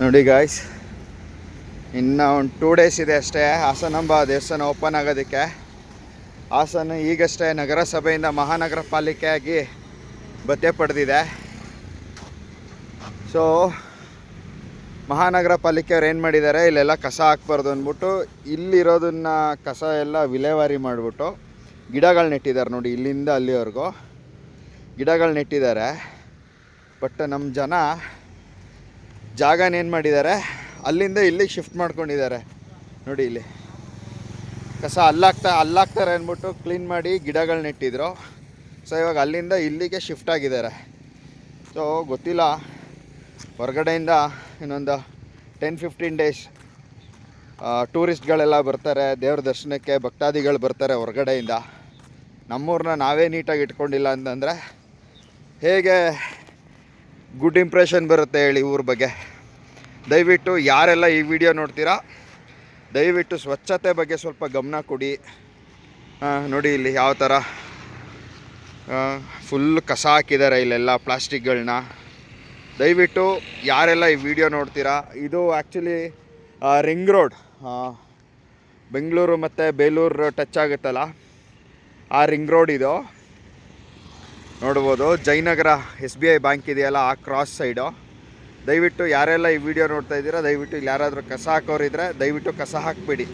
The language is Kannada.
ನೋಡಿ ಗಾಯ್ಸ್ ಇನ್ನು ಒಂದು ಟೂ ಡೇಸ್ ಇದೆ ಅಷ್ಟೇ. ಹಾಸನಾಂಬ ದೇವಸ್ಥಾನ ಓಪನ್ ಆಗೋದಕ್ಕೆ. ಹಾಸನ ಈಗಷ್ಟೇ ನಗರಸಭೆಯಿಂದ ಮಹಾನಗರ ಪಾಲಿಕೆಯಾಗಿ ಭತ್ತೆ ಪಡೆದಿದೆ. ಸೊ ಮಹಾನಗರ ಪಾಲಿಕೆಯವ್ರು ಏನು ಮಾಡಿದ್ದಾರೆ? ಇಲ್ಲೆಲ್ಲ ಕಸ ಹಾಕ್ಬಾರ್ದು ಅಂದ್ಬಿಟ್ಟು ಇಲ್ಲಿರೋದನ್ನ ಕಸ ಎಲ್ಲ ವಿಲೇವಾರಿ ಮಾಡಿಬಿಟ್ಟು ಗಿಡಗಳು ನೆಟ್ಟಿದ್ದಾರೆ ನೋಡಿ ಇಲ್ಲಿಂದ ಅಲ್ಲಿವರೆಗೂ. ಗಿಡಗಳು ನೆಟ್ಟಿದ್ದಾರೆ. ಬಟ್ ನಮ್ಮ ಜನ ಜಾಗನ ಏನು ಮಾಡಿದ್ದಾರೆ? ಅಲ್ಲಿಂದ ಇಲ್ಲಿಗೆ ಶಿಫ್ಟ್ ಮಾಡ್ಕೊಂಡಿದ್ದಾರೆ. ನೋಡಿ ಇಲ್ಲಿ. ಕಸ ಅಲ್ಲಾಗ್ತಾ ಅಲ್ಲಾಗ್ತಾರೆ ಅಂದ್ಬಿಟ್ಟು ಕ್ಲೀನ್ ಮಾಡಿ ಗಿಡಗಳು ನೆಟ್ಟಿದ್ರು ಸೊ ಇವಾಗ ಅಲ್ಲಿಂದ ಇಲ್ಲಿಗೆ ಶಿಫ್ಟ್ ಆಗಿದ್ದಾರೆ. ಸೊ ಗೊತ್ತಿಲ್ಲ. ಹೊರಗಡೆಯಿಂದ ಇನ್ನೊಂದು ಟೆನ್ ಫಿಫ್ಟೀನ್ ಡೇಸ್ ಟೂರಿಸ್ಟ್ಗಳೆಲ್ಲ ಬರ್ತಾರೆ. ದೇವ್ರ ದರ್ಶನಕ್ಕೆ ಭಕ್ತಾದಿಗಳು ಬರ್ತಾರೆ ಹೊರಗಡೆಯಿಂದ. ನಮ್ಮೂರನ್ನ ನಾವೇ ನೀಟಾಗಿ ಇಟ್ಕೊಂಡಿಲ್ಲ ಅಂತಂದರೆ ಹೇಗೆ ಗುಡ್ ಇಂಪ್ರೆಷನ್ ಬರುತ್ತೆ ಹೇಳಿ ಊರ ಬಗ್ಗೆ? ದಯವಿಟ್ಟು ಯಾರೆಲ್ಲ ಈ ವಿಡಿಯೋ ನೋಡ್ತೀರಾ, ದಯವಿಟ್ಟು ಸ್ವಚ್ಛತೆ ಬಗ್ಗೆ ಸ್ವಲ್ಪ ಗಮನ ಕೊಡಿ. ನೋಡಿ ಇಲ್ಲಿ ಯಾವ ಥರ ಫುಲ್ ಕಸ ಹಾಕಿದ್ದಾರೆ ಇಲ್ಲೆಲ್ಲ ಪ್ಲಾಸ್ಟಿಕ್ಗಳನ್ನ ದಯವಿಟ್ಟು ಯಾರೆಲ್ಲ ಈ ವಿಡಿಯೋ ನೋಡ್ತೀರಾ, ಇದು ಆ್ಯಕ್ಚುಲಿ ರಿಂಗ್ ರೋಡ್ ಬೆಂಗಳೂರು ಮತ್ತು ಬೇಲೂರು ಟಚ್ ಆಗುತ್ತಲ್ಲ, ಆ ರಿಂಗ್ ರೋಡ್ ಇದು. ನೋಡ್ಬೋದು Jayanagar S B I bank ಇದೆಯಲ್ಲ, ಆ ಕ್ರಾಸ್ ಸೈಡು ದಯವಿಟ್ಟು ಯಾರೆಲ್ಲ ಈ ವಿಡಿಯೋ ನೋಡ್ತಾ ಇದ್ದೀರಾ ದಯವಿಟ್ಟು ಇಲ್ಲಿ ಯಾರಾದರೂ ಕಸ ಹಾಕೋರಿದ್ರೆ ದಯವಿಟ್ಟು ಕಸ ಹಾಕಬೇಡಿ.